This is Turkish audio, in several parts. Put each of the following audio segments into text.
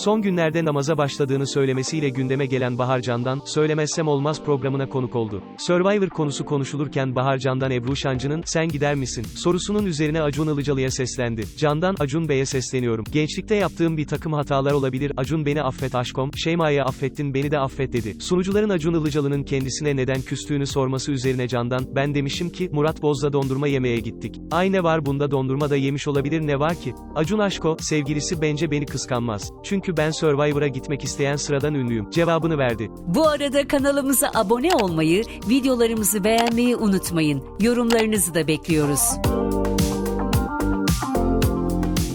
Son günlerde namaza başladığını söylemesiyle gündeme gelen Bahar Can'dan, Söylemezsem Olmaz programına konuk oldu. Survivor konusu konuşulurken Bahar Can'dan Ebru Şancı'nın, sen gider misin, sorusunun üzerine Acun Ilıcalı'ya seslendi. Can'dan, Acun Bey'e sesleniyorum. Gençlikte yaptığım bir takım hatalar olabilir, Acun beni affet aşkom, Şeyma'yı affettin beni de affet dedi. Sunucuların Acun Ilıcalı'nın kendisine neden küstüğünü sorması üzerine Can'dan, ben demişim ki, Murat Boz'la dondurma yemeye gittik. Ay ne var bunda dondurma da yemiş olabilir ne var ki? Acun Aşko, sevgilisi bence beni kıskanmaz. Çünkü ben Survivor'a gitmek isteyen sıradan ünlüyüm. Cevabını verdi. Bu arada kanalımıza abone olmayı, videolarımızı beğenmeyi unutmayın. Yorumlarınızı da bekliyoruz.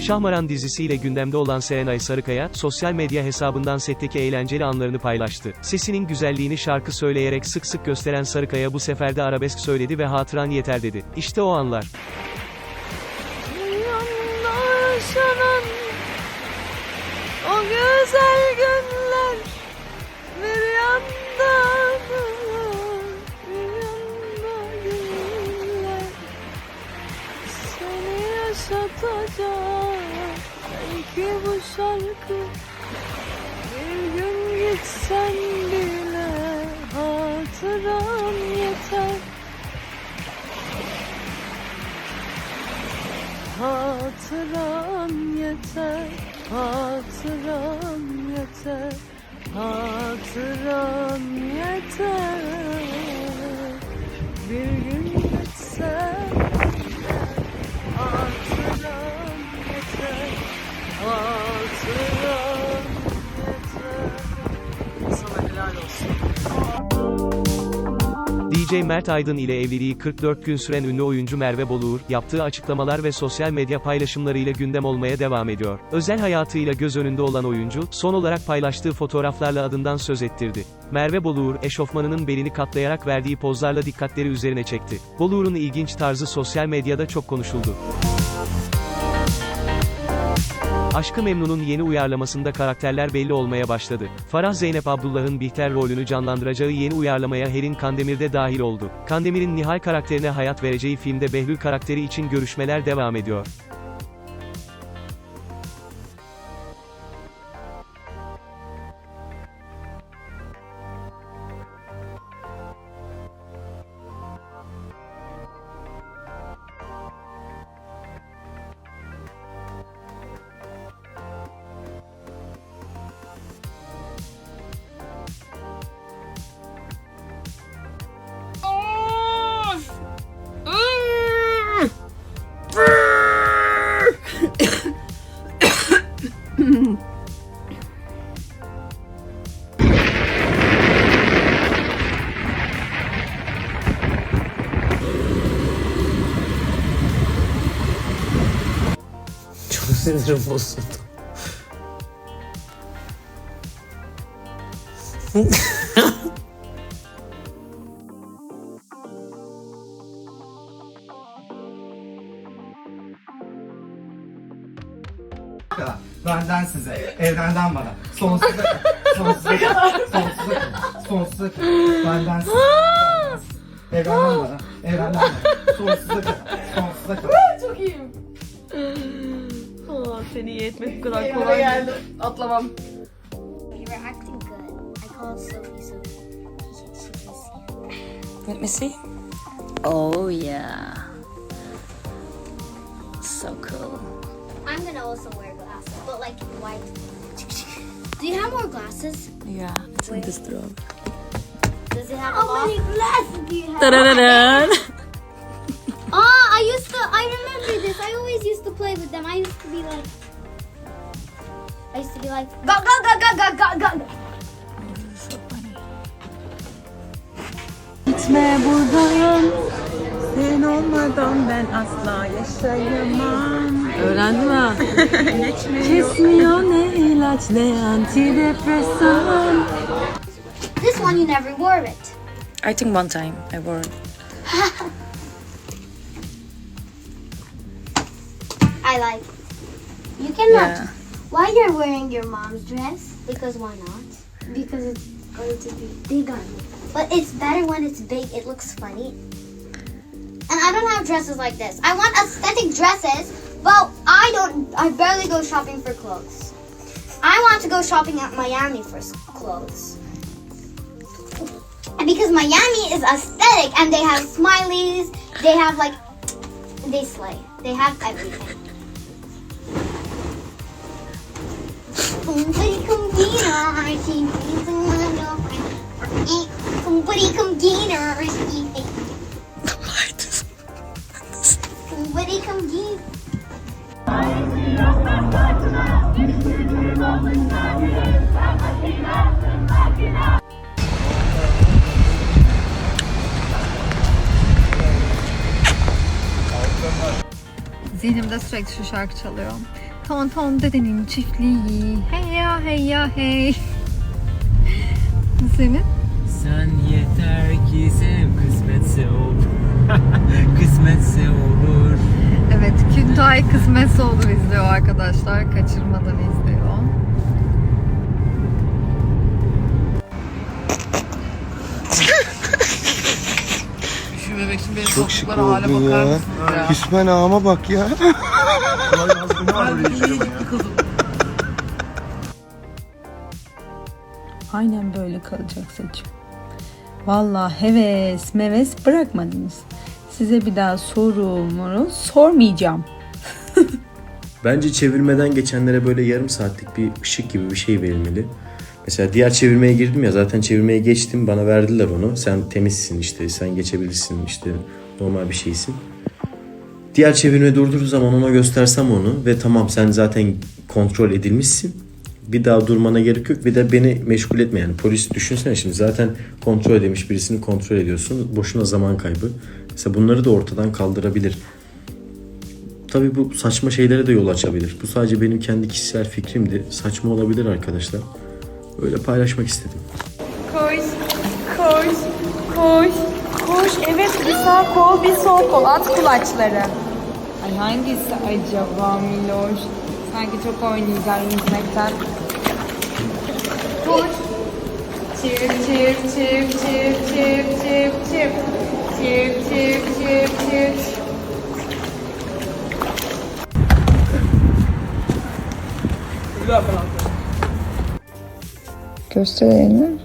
Şahmaran dizisiyle gündemde olan Serenay Sarıkaya, sosyal medya hesabından setteki eğlenceli anlarını paylaştı. Sesinin güzelliğini şarkı söyleyerek sık sık gösteren Sarıkaya bu sefer de arabesk söyledi ve hatıran yeter dedi. İşte o anlar. Şarkı bir gün gitsen bile hatıram yeter Hatıram yeter, hatıram yeter, hatıram yeter. DJ Mert Aydın ile evliliği 44 gün süren ünlü oyuncu Merve Boluğur, yaptığı açıklamalar ve sosyal medya paylaşımlarıyla gündem olmaya devam ediyor. Özel hayatıyla göz önünde olan oyuncu, son olarak paylaştığı fotoğraflarla adından söz ettirdi. Merve Boluğur, eşofmanının belini katlayarak verdiği pozlarla dikkatleri üzerine çekti. Boluğur'un ilginç tarzı sosyal medyada çok konuşuldu. Aşkı Memnun'un yeni uyarlamasında karakterler belli olmaya başladı. Farah Zeynep Abdullah'ın Bihter rolünü canlandıracağı yeni uyarlamaya Helin Kandemir de dahil oldu. Kandemir'in Nihal karakterine hayat vereceği filmde Behlül karakteri için görüşmeler devam ediyor. Sinirim bozuldu. kadar. Benden size, evrenden bana. Sonsuza kadar. Sonsuza kadar. Sonsuza kadar. Sonsuza kadar. Benden size. benden size. Evrenden bana. Evrenden bana. Sonsuza kadar. Sonsuza kadar. Çok iyiyim. Aa, seni iyi etmek bu kadar kolay geldi. Atlamam. You were acting good. I called Sophie so he can, she can see. Let me see. Oh yeah. So cool. I'm gonna also wear glasses, but like white. Do you have more glasses? Yeah, it's in this drawer. Does it have How many glasses do you have? Ta-da-da-da. Oh, I used to. I remember this. I always used to play with them. I used to be like. I used to be like. Go go go go go go go. go. So funny. Gitme buradan. Sen olmadan ben asla yaşayamam. Öğrendin mi? Kesmiyor ne ilaç ne antidepresan. This one you never wore it. I think one time I wore it. I like it. You cannot. Yeah. Why you're wearing your mom's dress? Because why not? Because it's going to be big on me. But it's better when it's big. It looks funny. And I don't have dresses like this. I want aesthetic dresses. Well, I don't. I barely go shopping for clothes. I want to go shopping at Miami for clothes. And because Miami is aesthetic and they have smileys, they have like, they slay. They have everything. Somebody come get her, she Somebody come get Zihnimde sürekli şu şarkı çalıyor. Ton ton dedenin çiftliği. Hey ya hey ya hey. Senin? Sen yeter ki sev kısmetse olur. kısmetse olur. Evet, Küntay Kısmetse Olur izliyor arkadaşlar. Kaçırmadan izliyor. Şu bebek şimdi benim Çok şık oldun ya. ya? Hüsmen ağama bak ya. Aynen böyle kalacak saçım. Vallahi heves meves bırakmadınız. Size bir daha sorumu sormayacağım. Bence çevirmeden geçenlere böyle yarım saatlik bir ışık gibi bir şey verilmeli. Mesela diğer çevirmeye girdim ya zaten çevirmeye geçtim bana verdiler onu. Sen temizsin işte sen geçebilirsin işte normal bir şeysin. Diğer çevirme durduğu zaman ona göstersem onu ve tamam sen zaten kontrol edilmişsin. Bir daha durmana gerek yok bir de beni meşgul etme yani polis düşünsene şimdi zaten kontrol edilmiş birisini kontrol ediyorsun. Boşuna zaman kaybı. Mesela bunları da ortadan kaldırabilir. Tabii bu saçma şeylere de yol açabilir. Bu sadece benim kendi kişisel fikrimdi. Saçma olabilir arkadaşlar. Öyle paylaşmak istedim. Koş, koş, koş, koş. Evet bir sağ kol, bir sol kol. At kulaçları. Ay hangisi acaba Miloş? Sanki çok oynayacağım yüzmekten. Koş. Çırp çırp çırp çırp çırp çırp çırp. Çırp çırp çırp çırp. Göster elini.